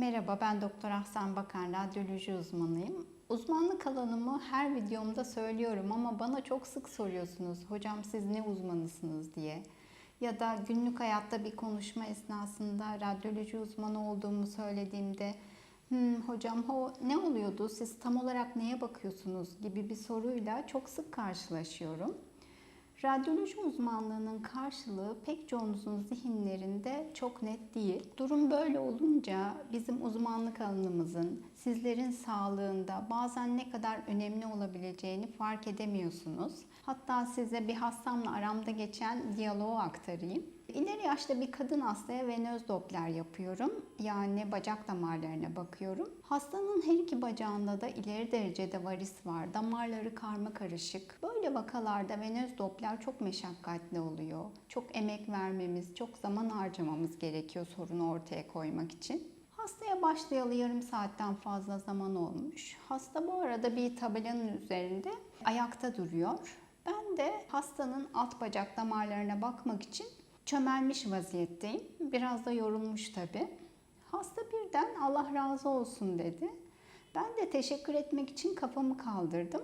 Merhaba, ben Doktor Ahsen Bakan, radyoloji uzmanıyım. Uzmanlık alanımı her videomda söylüyorum ama bana çok sık soruyorsunuz, hocam siz ne uzmanısınız diye. Ya da günlük hayatta bir konuşma esnasında radyoloji uzmanı olduğumu söylediğimde, "Hmm, hocam o ne oluyordu, siz tam olarak neye bakıyorsunuz gibi bir soruyla çok sık karşılaşıyorum. Radyoloji uzmanlığının karşılığı pek çoğunuzun zihinlerinde çok net değil. Durum böyle olunca bizim uzmanlık alanımızın sizlerin sağlığında bazen ne kadar önemli olabileceğini fark edemiyorsunuz. Hatta size bir hastamla aramda geçen diyaloğu aktarayım. İleri yaşta bir kadın hastaya venöz doppler yapıyorum. Yani bacak damarlarına bakıyorum. Hastanın her iki bacağında da ileri derecede varis var. Damarları karma karışık. Böyle vakalarda venöz doppler çok meşakkatli oluyor. Çok emek vermemiz, çok zaman harcamamız gerekiyor sorunu ortaya koymak için. Hastaya başlayalı yarım saatten fazla zaman olmuş. Hasta bu arada bir tabelanın üzerinde ayakta duruyor. Ben de hastanın alt bacak damarlarına bakmak için çömelmiş vaziyetteyim. Biraz da yorulmuş tabii. Hasta birden Allah razı olsun dedi. Ben de teşekkür etmek için kafamı kaldırdım.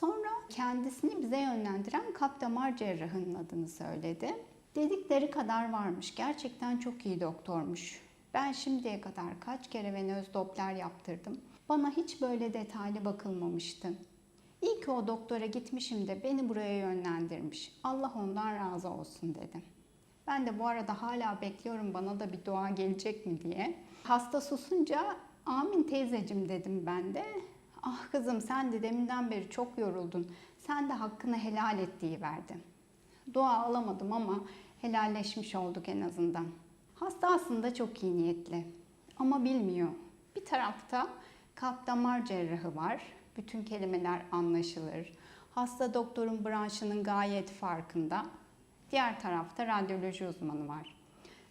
Sonra kendisini bize yönlendiren kalp damar cerrahının adını söyledi. Dedikleri kadar varmış. Gerçekten çok iyi doktormuş. Ben şimdiye kadar kaç kere venöz doppler yaptırdım. Bana hiç böyle detaylı bakılmamıştı. İyi ki o doktora gitmişim de beni buraya yönlendirmiş. Allah ondan razı olsun dedim. Ben de bu arada hala bekliyorum bana da bir dua gelecek mi diye. Hasta susunca amin teyzecim dedim ben de. Ah kızım sen de deminden beri çok yoruldun. Sen de hakkını helal et verdi. Dua alamadım ama helalleşmiş olduk en azından. Hasta aslında çok iyi niyetli ama bilmiyor. Bir tarafta kalp damar cerrahı var. Bütün kelimeler anlaşılır. Hasta doktorun branşının gayet farkında. Diğer tarafta radyoloji uzmanı var.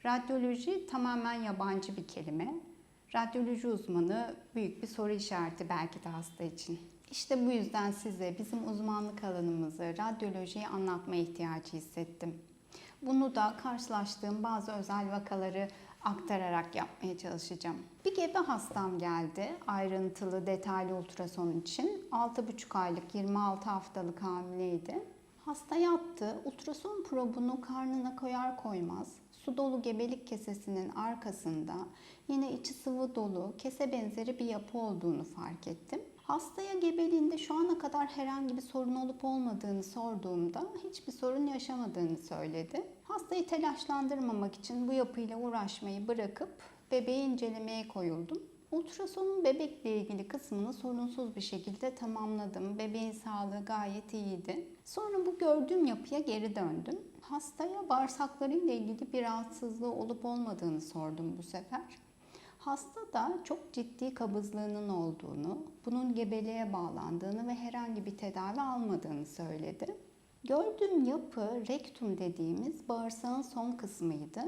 Radyoloji tamamen yabancı bir kelime. Radyoloji uzmanı büyük bir soru işareti belki de hasta için. İşte bu yüzden size bizim uzmanlık alanımızı, radyolojiyi anlatma ihtiyacı hissettim. Bunu da karşılaştığım bazı özel vakaları aktararak yapmaya çalışacağım. Bir gebe hastam geldi ayrıntılı detaylı ultrason için. 6,5 aylık 26 haftalık hamileydi. Hasta yattı. Ultrason probunu karnına koyar koymaz su dolu gebelik kesesinin arkasında yine içi sıvı dolu kese benzeri bir yapı olduğunu fark ettim. Hastaya gebeliğinde şu ana kadar herhangi bir sorun olup olmadığını sorduğumda hiçbir sorun yaşamadığını söyledi. Hastayı telaşlandırmamak için bu yapıyla uğraşmayı bırakıp bebeği incelemeye koyuldum. Ultrasonun bebekle ilgili kısmını sorunsuz bir şekilde tamamladım. Bebeğin sağlığı gayet iyiydi. Sonra bu gördüğüm yapıya geri döndüm. Hastaya bağırsaklarıyla ilgili bir rahatsızlığı olup olmadığını sordum bu sefer. Hasta da çok ciddi kabızlığının olduğunu, bunun gebeliğe bağlandığını ve herhangi bir tedavi almadığını söyledi. Gördüğüm yapı rektum dediğimiz bağırsağın son kısmıydı.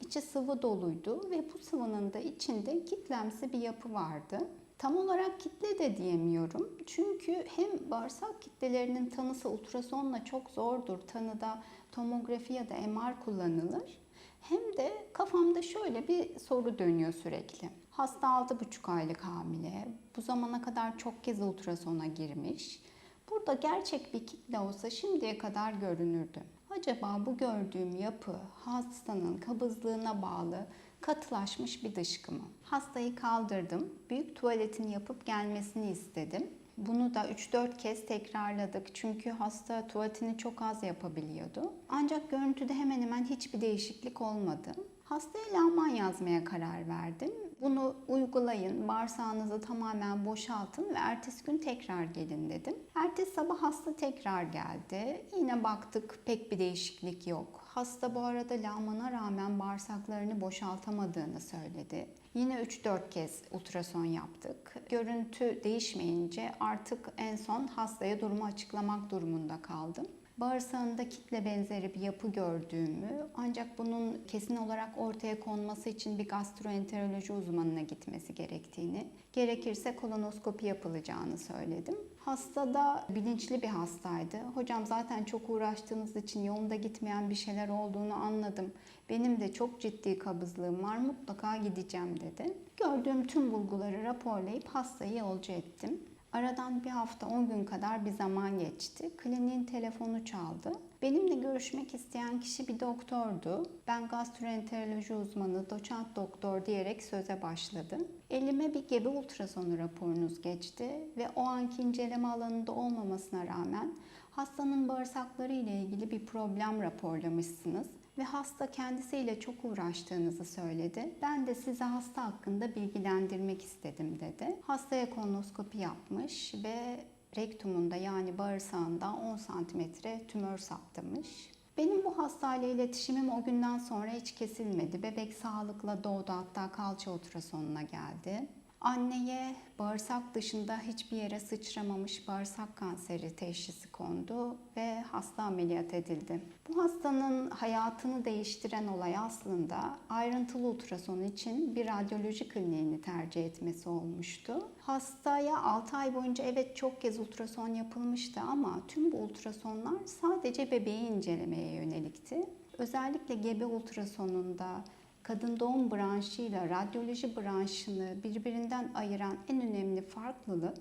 İçi sıvı doluydu ve bu sıvının da içinde kitlemsi bir yapı vardı. Tam olarak kitle de diyemiyorum. Çünkü hem bağırsak kitlelerinin tanısı ultrasonla çok zordur. Tanıda tomografi ya da MR kullanılır. Hem de kafamda şöyle bir soru dönüyor sürekli. Hasta 6,5 aylık hamile. Bu zamana kadar çok kez ultrasona girmiş. Burada gerçek bir kitle olsa şimdiye kadar görünürdü. Acaba bu gördüğüm yapı hastanın kabızlığına bağlı katılaşmış bir dışkı mı? Hastayı kaldırdım. Büyük tuvaletini yapıp gelmesini istedim. Bunu da 3-4 kez tekrarladık çünkü hasta tuvaletini çok az yapabiliyordu. Ancak görüntüde hemen hemen hiçbir değişiklik olmadı. Hastaya lağman yazmaya karar verdim. Bunu uygulayın, bağırsağınızı tamamen boşaltın ve ertesi gün tekrar gelin dedim. Ertesi sabah hasta tekrar geldi. Yine baktık pek bir değişiklik yok. Hasta bu arada lağmana rağmen bağırsaklarını boşaltamadığını söyledi. Yine 3-4 kez ultrason yaptık. Görüntü değişmeyince artık en son hastaya durumu açıklamak durumunda kaldım bağırsağında kitle benzeri bir yapı gördüğümü ancak bunun kesin olarak ortaya konması için bir gastroenteroloji uzmanına gitmesi gerektiğini, gerekirse kolonoskopi yapılacağını söyledim. Hasta da bilinçli bir hastaydı. Hocam zaten çok uğraştığınız için yolunda gitmeyen bir şeyler olduğunu anladım. Benim de çok ciddi kabızlığım var mutlaka gideceğim dedi. Gördüğüm tüm bulguları raporlayıp hastayı yolcu ettim. Aradan bir hafta 10 gün kadar bir zaman geçti. Kliniğin telefonu çaldı. Benimle görüşmek isteyen kişi bir doktordu. Ben gastroenteroloji uzmanı, doçent doktor diyerek söze başladım. Elime bir gebe ultrasonu raporunuz geçti ve o anki inceleme alanında olmamasına rağmen hastanın bağırsakları ile ilgili bir problem raporlamışsınız ve hasta kendisiyle çok uğraştığınızı söyledi. Ben de size hasta hakkında bilgilendirmek istedim dedi. Hastaya kolonoskopi yapmış ve rektumunda yani bağırsağında 10 santimetre tümör saptamış. Benim bu hastayla iletişimim o günden sonra hiç kesilmedi. Bebek sağlıkla doğdu hatta kalça ultrasonuna geldi. Anneye bağırsak dışında hiçbir yere sıçramamış bağırsak kanseri teşhisi kondu ve hasta ameliyat edildi. Bu hastanın hayatını değiştiren olay aslında ayrıntılı ultrason için bir radyoloji kliniğini tercih etmesi olmuştu. Hastaya 6 ay boyunca evet çok kez ultrason yapılmıştı ama tüm bu ultrasonlar sadece bebeği incelemeye yönelikti. Özellikle gebe ultrasonunda kadın doğum branşıyla radyoloji branşını birbirinden ayıran en önemli farklılık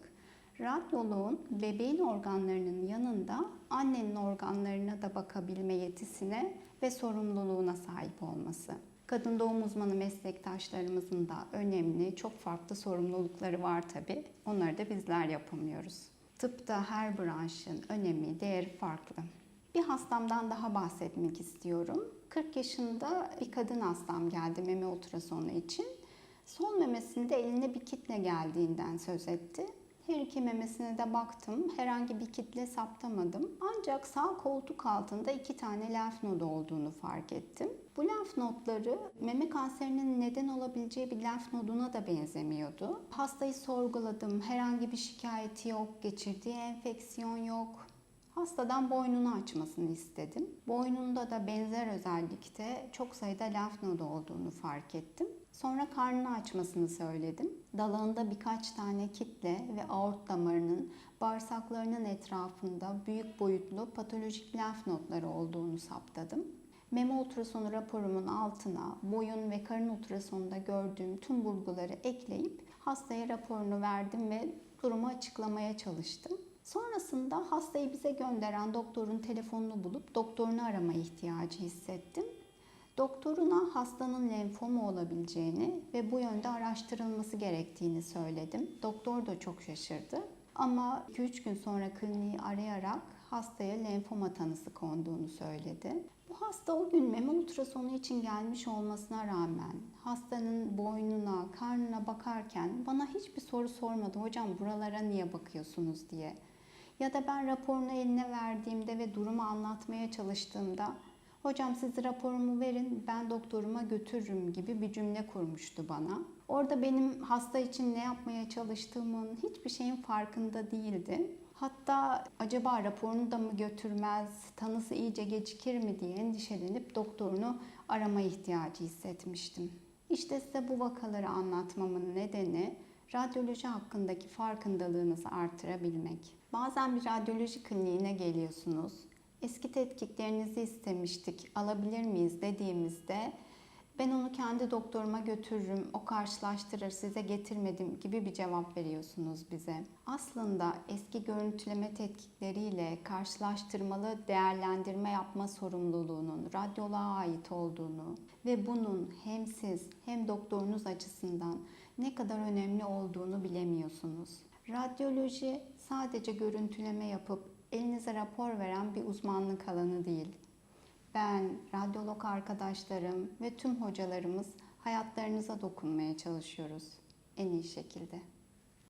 radyoloğun bebeğin organlarının yanında annenin organlarına da bakabilme yetisine ve sorumluluğuna sahip olması. Kadın doğum uzmanı meslektaşlarımızın da önemli, çok farklı sorumlulukları var tabi. Onları da bizler yapamıyoruz. Tıpta her branşın önemi, değeri farklı. Bir hastamdan daha bahsetmek istiyorum. 40 yaşında bir kadın hastam geldi meme ultrasonu için. Sol memesinde eline bir kitle geldiğinden söz etti. Her iki memesine de baktım. Herhangi bir kitle saptamadım. Ancak sağ koltuk altında iki tane lenf nodu olduğunu fark ettim. Bu lenf nodları meme kanserinin neden olabileceği bir lenf noduna da benzemiyordu. Hastayı sorguladım. Herhangi bir şikayeti yok, geçirdiği enfeksiyon yok. Hastadan boynunu açmasını istedim. Boynunda da benzer özellikte çok sayıda lenf nodu olduğunu fark ettim. Sonra karnını açmasını söyledim. Dalağında birkaç tane kitle ve aort damarının bağırsaklarının etrafında büyük boyutlu patolojik lenf nodları olduğunu saptadım. Meme ultrasonu raporumun altına boyun ve karın ultrasonunda gördüğüm tüm bulguları ekleyip hastaya raporunu verdim ve durumu açıklamaya çalıştım. Sonrasında hastayı bize gönderen doktorun telefonunu bulup doktorunu arama ihtiyacı hissettim. Doktoruna hastanın lenfomu olabileceğini ve bu yönde araştırılması gerektiğini söyledim. Doktor da çok şaşırdı. Ama 2-3 gün sonra kliniği arayarak hastaya lenfoma tanısı konduğunu söyledi. Bu hasta o gün meme ultrasonu için gelmiş olmasına rağmen hastanın boynuna, karnına bakarken bana hiçbir soru sormadı. Hocam buralara niye bakıyorsunuz diye. Ya da ben raporunu eline verdiğimde ve durumu anlatmaya çalıştığımda hocam siz raporumu verin ben doktoruma götürürüm gibi bir cümle kurmuştu bana. Orada benim hasta için ne yapmaya çalıştığımın hiçbir şeyin farkında değildi. Hatta acaba raporunu da mı götürmez, tanısı iyice gecikir mi diye endişelenip doktorunu arama ihtiyacı hissetmiştim. İşte size bu vakaları anlatmamın nedeni radyoloji hakkındaki farkındalığınızı artırabilmek. Bazen bir radyoloji kliniğine geliyorsunuz. Eski tetkiklerinizi istemiştik, alabilir miyiz dediğimizde ben onu kendi doktoruma götürürüm, o karşılaştırır, size getirmedim gibi bir cevap veriyorsunuz bize. Aslında eski görüntüleme tetkikleriyle karşılaştırmalı değerlendirme yapma sorumluluğunun radyoloğa ait olduğunu ve bunun hem siz hem doktorunuz açısından ne kadar önemli olduğunu bilemiyorsunuz. Radyoloji sadece görüntüleme yapıp elinize rapor veren bir uzmanlık alanı değil. Ben, radyolog arkadaşlarım ve tüm hocalarımız hayatlarınıza dokunmaya çalışıyoruz en iyi şekilde.